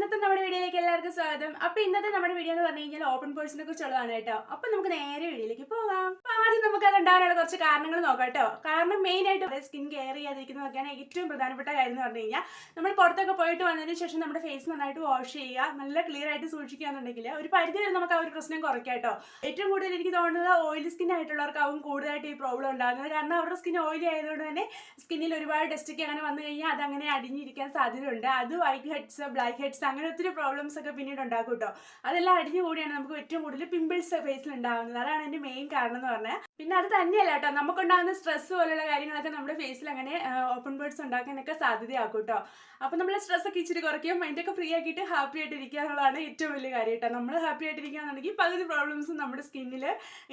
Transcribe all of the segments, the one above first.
ഇന്നത്തെ നമ്മുടെ വീഡിയോയിലേക്ക് എല്ലാവർക്കും സ്വാഗതം. അപ്പൊ ഇന്നത്തെ നമ്മുടെ വീഡിയോ എന്ന് പറഞ്ഞു കഴിഞ്ഞാൽ ഓപ്പൺ പേഴ്സിനെ കുറിച്ചുള്ളതാണ് കേട്ടോ. അപ്പൊ നമുക്ക് നേരെ വീഡിയോയിലേക്ക് പോകാം. അപ്പൊ ആദ്യം നമുക്ക് അത് ഉണ്ടാകാനുള്ള കുറച്ച് കാരണങ്ങൾ നോക്കാം കേട്ടോ. കാരണം മെയിൻ ആയിട്ട് സ്കിൻ കെയർ ചെയ്യാതിരിക്കുന്നതൊക്കെയാണ് ഏറ്റവും പ്രധാനപ്പെട്ട കാര്യം എന്ന് പറഞ്ഞു കഴിഞ്ഞാൽ നമ്മൾ പുറത്തൊക്കെ പോയിട്ട് വന്നതിന് ശേഷം നമ്മുടെ ഫേസ് നന്നായിട്ട് വാഷ് ചെയ്യുക നല്ല ക്ലിയർ ആയിട്ട് സൂക്ഷിക്കുകയാണെന്നുണ്ടെങ്കിൽ ഒരു പരിധി വരെ നമുക്ക് ആ ഒരു പ്രശ്നം കുറയ്ക്കാം കേട്ടോ. ഏറ്റവും കൂടുതൽ എനിക്ക് തോന്നുന്നത് ഓയിൽ സ്കിൻ ആയിട്ടുള്ളവർക്കാവും കൂടുതലായിട്ട് ഈ പ്രോബ്ലം ഉണ്ടാകുന്നത്. കാരണം അവരുടെ സ്കിൻ ഓയിലി ആയതുകൊണ്ട് തന്നെ സ്കിന്നിൽ ഒരുപാട് ഡസ്റ്റൊക്കെ അങ്ങനെ വന്നു കഴിഞ്ഞാൽ അത് അങ്ങനെ അടിഞ്ഞിരിക്കാൻ സാധ്യതയുണ്ട്. അത് വൈറ്റ് ഹെഡ്സ് ബ്ലാക്ക് ഹെഡ്സ് അങ്ങനെ ഒത്തിരി പ്രോബ്ലംസ് ഒക്കെ പിന്നീട് ഉണ്ടാക്കും കേട്ടോ അതെല്ലാം അടിഞ്ഞു കൂടിയാണ് നമുക്ക് ഏറ്റവും കൂടുതൽ പിമ്പിൾസ് ഫേസിൽ ഉണ്ടാകുന്നത് അതാണ് എന്റെ മെയിൻ കാരണം എന്ന് പറഞ്ഞാൽ പിന്നെ അത് തന്നെയല്ല കേട്ടോ. നമുക്കുണ്ടാകുന്ന സ്ട്രെസ് പോലുള്ള കാര്യങ്ങളൊക്കെ നമ്മുടെ ഫേസിൽ അങ്ങനെ ഓപ്പൺ ബേർഡ്സ് ഉണ്ടാക്കാനൊക്കെ സാധ്യതയാക്കും കേട്ടോ. അപ്പോൾ നമ്മൾ സ്ട്രെസ് ഒക്കെ ഇച്ചിരി കുറയ്ക്കും. മൈൻഡൊക്കെ ഫ്രീ ആക്കിയിട്ട് ഹാപ്പി ആയിട്ട് ഇരിക്കുക എന്നുള്ളതാണ് ഏറ്റവും വലിയ കാര്യം കേട്ടോ. നമ്മൾ ഹാപ്പി ആയിട്ട് ഇരിക്കുകയാണെന്നുണ്ടെങ്കിൽ പകുതി പ്രോബ്ലംസും നമ്മുടെ സ്കിന്നിൽ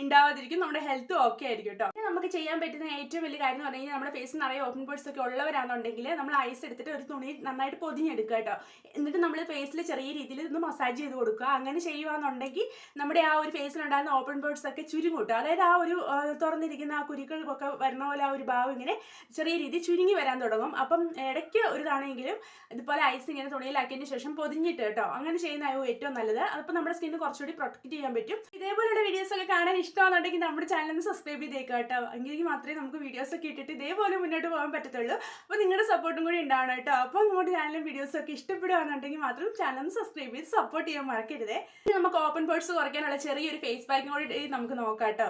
ഉണ്ടാവാതിരിക്കും. നമ്മുടെ ഹെൽത്ത് ഓക്കെ ആയിരിക്കും കേട്ടോ. നമുക്ക് ചെയ്യാൻ പറ്റുന്ന ഏറ്റവും വലിയ കാര്യം എന്ന് പറഞ്ഞാൽ നമ്മുടെ ഫേസ് നിറയെ ഓപ്പൺ ബേർഡ്സ് ഒക്കെ ഉള്ളവരാണെന്നുണ്ടെങ്കിൽ നമ്മൾ ഐസ് എടുത്തിട്ട് ഒരു തുണി നന്നായിട്ട് പൊതിഞ്ഞെടുക്കുക കേട്ടോ. എന്നിട്ട് നമ്മൾ ഫേസിൽ ചെറിയ രീതിയിൽ ഒന്ന് മസാജ് ചെയ്ത് കൊടുക്കുക. അങ്ങനെ ചെയ്യുകയാണെന്നുണ്ടെങ്കിൽ നമ്മുടെ ആ ഒരു ഫേസിലുണ്ടാകുന്ന ഓപ്പൺ ബേർഡ്സ് ഒക്കെ ചുരുങ്ങും അതായത് ആ ഒരു തുറന്നിരിക്കുന്ന ആ കുരുക്കൾക്കൊക്കെ വരുന്ന പോലെ ആ ഒരു ഭാവം ഇങ്ങനെ ചെറിയ രീതിയിൽ ചുരുങ്ങി വരാൻ തുടങ്ങും. അപ്പം ഇടയ്ക്ക് ഒരു തവണയെങ്കിലും ഇതുപോലെ ഐസ് ഇങ്ങനെ തുണിയിലാക്കിയതിന് ശേഷം പൊതിഞ്ഞിട്ട് കേട്ടോ. അങ്ങനെ ചെയ്യുന്നതാവും ഏറ്റവും നല്ലത്. അപ്പോൾ നമ്മുടെ സ്കിന്ന് കുറച്ചുകൂടി പ്രൊട്ടക്ട് ചെയ്യാൻ പറ്റും. ഇതേപോലെയുള്ള വീഡിയോസ് ഒക്കെ കാണാൻ ഇഷ്ടമാണെന്നുണ്ടെങ്കിൽ നമ്മുടെ ചാനൽ ഒന്ന് സബ്സ്ക്രൈബ് ചെയ്തേക്കാം കേട്ടോ. എങ്കിൽ മാത്രമേ നമുക്ക് വീഡിയോസ് ഒക്കെ ഇട്ടിട്ട് ഇതേപോലെ മുന്നോട്ട് പോകാൻ പറ്റത്തുള്ളൂ. അപ്പോൾ നിങ്ങളുടെ സപ്പോർട്ടും കൂടി ഉണ്ടാവണം കേട്ടോ. അപ്പോൾ നമ്മുടെ ചാനലും വീഡിയോസ് ഒക്കെ ഇഷ്ടപ്പെടുകയാണെന്നുണ്ടെങ്കിൽ മാത്രം ചാനൽ സബ്സ്ക്രൈബ് ചെയ്ത് സപ്പോർട്ട് ചെയ്യാൻ മറക്കരുത്. നമുക്ക് ഓപ്പൺ പേഴ്സ് കുറയ്ക്കാനുള്ള ചെറിയൊരു ഫേസ് പാക്കും കൂടി നമുക്ക് നോക്കാം കേട്ടോ.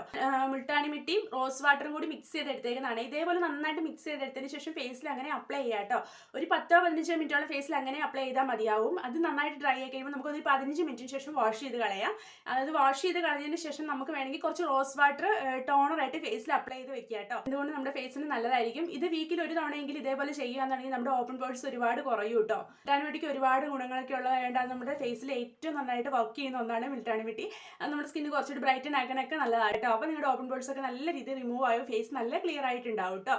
മുൾട്ടാണി മിട്ടിയും റോസ് വാട്ടറും കൂടി മിക്സ് ചെയ്തെടുത്തേക്കുന്നതാണ്. ഇതേപോലെ നന്നായിട്ട് മിക്സ് ചെയ്തെടുത്തതിന് ശേഷം ഫേസിൽ അങ്ങനെ അപ്ലൈ ചെയ്യാം കേട്ടോ. ഒരു പത്തോ പതിനഞ്ചോ മിനിറ്റോളം ഫേസിൽ അങ്ങനെ അപ്ലൈ ചെയ്താൽ മതിയാവും. അത് നന്നായിട്ട് ഡ്രൈ ആയി കഴിയുമ്പോൾ നമുക്കൊരു പതിനഞ്ച് മിനിറ്റിന് ശേഷം വാഷ് ചെയ്ത് കളയാം. അതായത് വാഷ് ചെയ്ത് കളഞ്ഞതിന് ശേഷം നമുക്ക് വേണമെങ്കിൽ കുറച്ച് റോസ് വാട്ടർ ടോണറായിട്ട് ഫേസിൽ അപ്ലൈ ചെയ്ത് വെക്കുക കേട്ടോ. അതുകൊണ്ട് നമ്മുടെ ഫേസിന് നല്ലതായിരിക്കും. ഇത് വീക്കിൽ ഒരു തവണയെങ്കിലും ഇതേപോലെ ചെയ്യുകയാണെന്നുണ്ടെങ്കിൽ നമ്മുടെ ഓപ്പൺ ബേർഡ്സ് ഒരുപാട് കുറയും കേട്ടോ. മിൽട്ടാണിമിട്ടിക്ക് ഒരുപാട് ഗുണങ്ങളൊക്കെ ഉള്ളതായതുകൊണ്ട് നമ്മുടെ ഫേസിൽ ഏറ്റവും നന്നായിട്ട് വർക്ക് ചെയ്യുന്ന ഒന്നാണ് മിൽട്ടാണിമിട്ടി അത് നമ്മുടെ സ്കിന്ന് കുറച്ചുകൂടി ബ്രൈറ്റൻ ആക്കാനൊക്കെ നല്ലതാണ് കേട്ടോ. അപ്പോൾ നിങ്ങളുടെ ഓപ്പൺ ബേർഡ്സ് ഒക്കെ നല്ല രീതിയിൽ റിമൂവ് ആയും ഫേസ് നല്ല ക്ലിയർ ആയിട്ടുണ്ടാവും കേട്ടോ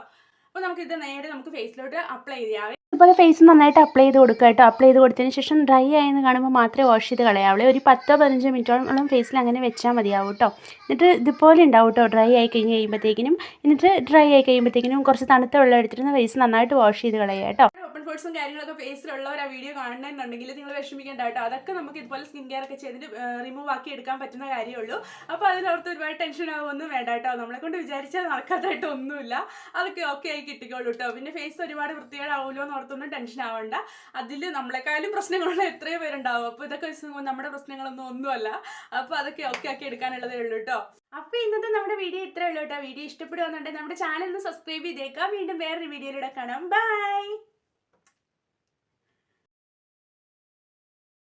അപ്പോൾ നമുക്ക് ഇത് നേരെ നമുക്ക് ഫേസിലോട്ട് അപ്ലൈ ചെയ്യാം അതുപോലെ ഫേസ് നന്നായിട്ട് അപ്ലൈ ചെയ്ത് കൊടുക്കുക കേട്ടോ അപ്ലൈ ചെയ്ത് കൊടുത്തതിന് ശേഷം ഡ്രൈ ആയെന്ന് കാണുമ്പോൾ മാത്രമേ വാഷ് ചെയ്ത് കളയാവുള്ളൂ ഒരു പത്തോ പതിനഞ്ചോ മിനിറ്റോളം ഫേസിൽ അങ്ങനെ വെച്ചാൽ മതിയാവും കേട്ടോ എന്നിട്ട് ഇതുപോലെ ഉണ്ടാവും കേട്ടോ ഡ്രൈ ആയി കഴിഞ്ഞ് കഴിയുമ്പോഴത്തേക്കിനും എന്നിട്ട് ഡ്രൈ ആയി കഴിയുമ്പോഴത്തേക്കിനും കുറച്ച് തണുത്ത വെള്ളം എടുത്തിട്ട് ഫേസ് നന്നായിട്ട് വാഷ് ചെയ്ത് കളയുക കേട്ടോ ഫോഴ്സും കാര്യങ്ങളൊക്കെ ഫേസിലുള്ളവർ ആ വീഡിയോ കാണണമെന്നുണ്ടെങ്കിൽ നിങ്ങൾ വിഷമിക്കേണ്ട കേട്ടോ. അതൊക്കെ നമുക്ക് ഇതുപോലെ സ്കിൻ കെയർ ഒക്കെ ചെയ്തിട്ട് റിമൂവ് ആക്കി എടുക്കാൻ പറ്റുന്ന കാര്യമുള്ളൂ അപ്പോൾ അതിനോർത്ത് ഒരുപാട് ടെൻഷൻ ആവുമൊന്നും വേണ്ട കേട്ടോ. നമ്മളെ കൊണ്ട് വിചാരിച്ചാൽ നടക്കാത്തതായിട്ട് ഒന്നുമില്ല. അതൊക്കെ ഓക്കെ ആയി കിട്ടിക്കോളൂ കേട്ടോ. പിന്നെ ഫേസ് ഒരുപാട് വൃത്തികേടാവുമല്ലോ എന്ന് ഓർത്തൊന്നും ടെൻഷൻ ആവണ്ട. അതിൽ നമ്മളെക്കാളും പ്രശ്നങ്ങളുള്ള എത്രയോ പേരുണ്ടാവും. അപ്പോൾ ഇതൊക്കെ നമ്മുടെ പ്രശ്നങ്ങളൊന്നും ഒന്നുമല്ല. അപ്പോൾ അതൊക്കെ ഓക്കെ ആക്കി എടുക്കാനുള്ളതേ ഉള്ളൂ കേട്ടോ. അപ്പോൾ ഇന്നത്തെ നമ്മുടെ വീഡിയോ ഇത്രേ ഉള്ളൂ കേട്ടോ. വീഡിയോ ഇഷ്ടപ്പെടുകയാണെന്നുണ്ടെങ്കിൽ നമ്മുടെ ചാനൽ ഒന്ന് സബ്സ്ക്രൈബ് ചെയ്തേക്കാം. വീണ്ടും വേറൊരു വീഡിയോയിലൂടെ കാണാം. ബൈ